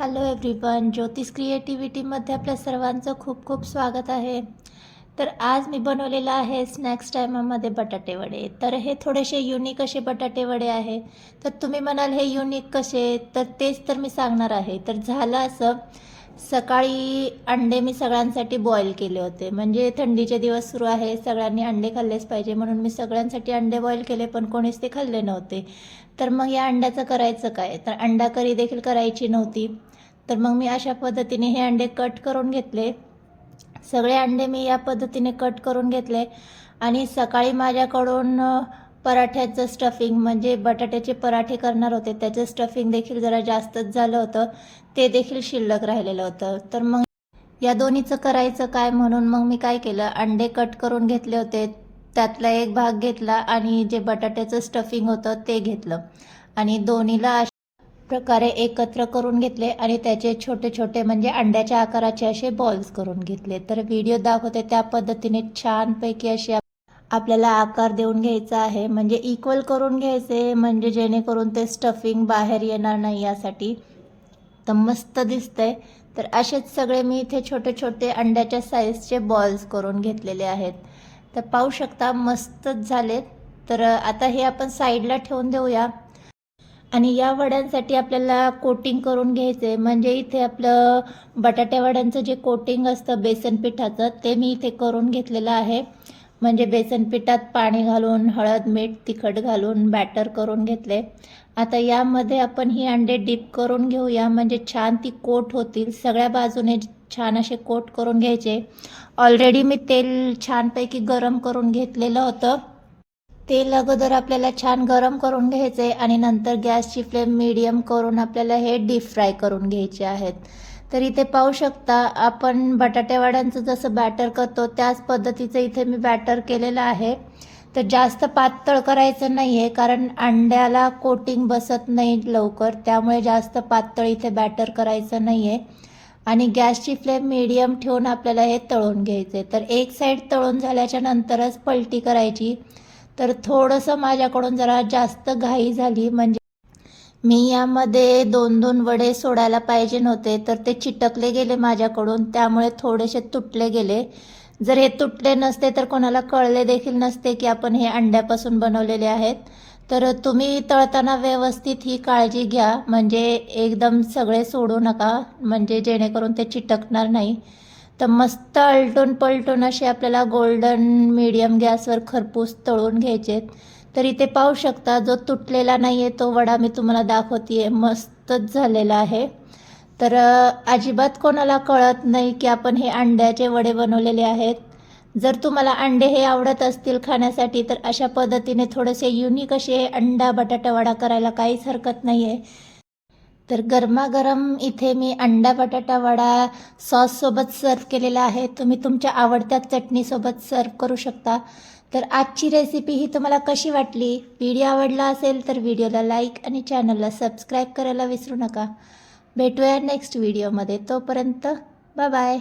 Hello everyone ज्योतिष क्रिएटिव्हिटीमध्ये आपल्या सर्वांचं खूप खूप स्वागत आहे. तर आज मी बनवलेलं आहे स्नॅक्स टायमामध्ये बटाटे वडे. तर हे थोडेसे युनिक असे बटाटे वडे आहे. तर तुम्ही म्हणाल हे युनिक कसे? तर तेच तर मी सांगणार आहे. तर झालं असं सकाळी अंडे मी सगळ्यांसाठी बॉईल केले होते. म्हणजे थंडीचे दिवस सुरू आहे सगळ्यांनी अंडे खाल्लेच पाहिजे म्हणून मी सगळ्यांसाठी अंडे बॉईल केले पण कोणीच ते खाल्ले नव्हते. तर मग या अंड्याचं करायचं काय? तर अंडा करी देखील करायची नव्हती. तर मग मी अशा पद्धतीने हे अंडे कट करून घेतले. सगळे अंडे मी या पद्धतीने कट करून घेतले. आणि सकाळी माझ्याकडून पराठ्याचं स्टफिंग म्हणजे बटाट्याचे पराठे करणार होते. त्याचं स्टफिंग देखील जरा जास्तच झालं होतं. ते देखील शिल्लक राहिलेलं होतं. तर मग या दोन्हीचं करायचं काय म्हणून मग मी काय केलं? अंडे कट करून घेतले होते. त्यातला एक भाग घेतला आणि जे बटाट्याचं स्टफिंग होतं ते घेतलं. आणि दोन्हीला अशा प्रकारे एकत्र करून घेतले आणि त्याचे छोटे छोटे म्हणजे अंड्याच्या आकाराचे असे बॉल्स करून घेतले. तर व्हिडिओ दाखवते त्या पद्धतीने छानपैकी असे आपल्याला आकार देऊन घ्यायचा आहे. म्हणजे इक्वल करून घ्यायचे म्हणजे जेणेकरून ते स्टफिंग बाहेर येणार नाही यासाठी. तर मस्त दिसतंय. तर असेच सगळे मी इथे छोटे छोटे अंड्याच्या साईजचे बॉल्स करून घेतलेले आहेत. तर पाहू शकता मस्तच झालेत. तर आता हे आपण साईडला ठेवून देऊया. आणि या वड्यांसाठी आपल्याला कोटिंग करून घ्यायचं. आहे म्हणजे इथे आपलं बटाट्या वड्यांचं जे कोटिंग असतं बेसन पिठाचं ते मी इथे करून घेतलेलं आहे. म्हणजे बेसन पिठात पाणी घालून हळद मीठ तिखट घालून बॅटर करून घेतले. आता यामध्ये आपण ही अंडे डीप करून घेऊया. म्हणजे छान ती कोट होतील. सगळ्या बाजूने छान असे कोट करून घ्यायचे. ऑलरेडी मी तेल छानपैकी गरम करून घेतलेलं होतं. तेल अगोदर आपल्याला छान गरम करून घ्यायचे आणि नंतर गॅसची फ्लेम मीडियम करून आपल्याला हे डीप फ्राय करून घ्यायचे आहेत. तर इथे पाहू शकता आपण बटाट्यावाड्यांचं जसं बॅटर करतो त्याच पद्धतीचं इथे मी बॅटर केलेलं आहे. तर जास्त पातळ करायचं नाही आहे कारण अंड्याला कोटिंग बसत नाही लवकर त्यामुळे जास्त पातळ इथे बॅटर करायचं नाही आहे आणि गॅसची फ्लेम मीडियम ठेवून आपल्याला हे तळून घ्यायचे तर एक साईड तळून झाल्याच्या नंतरच पलटी करायची. तर थोडंसं माझ्याकडून जरा जास्त घाई झाली म्हणजे मी यामध्ये दोन दोन वडे सोडायला पाहिजे नव्हते तर ते चिटकले गेले माझ्याकडून. त्यामुळे थोडेसे तुटले गेले. जर हे तुटले नसते तर कोणाला कळले देखील नसते की आपण हे अंड्यापासून बनवलेले आहेत. तर तुम्ही तळताना व्यवस्थित ही काळजी घ्या. म्हणजे एकदम सगळे सोडू नका. म्हणजे जेणेकरून ते चिटकणार नाही. तर मस्त अलटून पलटून असे आपल्याला गोल्डन मीडियम गॅसवर खरपूस तळून घ्यायचे तर इथे पाहू शकता जो तुटलेला नाही आहे तो वडा मी तुम्हाला दाखवते मस्तच झालेला आहे. तर अजिबात कोणाला कळत नाही की आपण हे अंड्याचे वडे बनवलेले आहेत. जर तुम्हाला अंडे हे आवडत असतील खाण्यासाठी तर अशा पद्धतीने थोडेसे युनिक असे अंडा बटाटा वडा करायला काहीच हरकत नाही आहे तर गरमागरम इथे मी अंडा बटाटा वडा सॉससोबत सर्व केलेला आहे. तुम्ही तुमच्या आवडत्या चटणीसोबत सर्व करू शकता. तर आजची रेसिपी ही तुम्हाला कशी वाटली? व्हिडिओ आवडला असेल तर व्हिडिओला लाईक आणि चॅनलला सबस्क्राईब करायला विसरू नका. भेटूया नेक्स्ट व्हिडिओमध्ये तोपर्यंत बाय बाय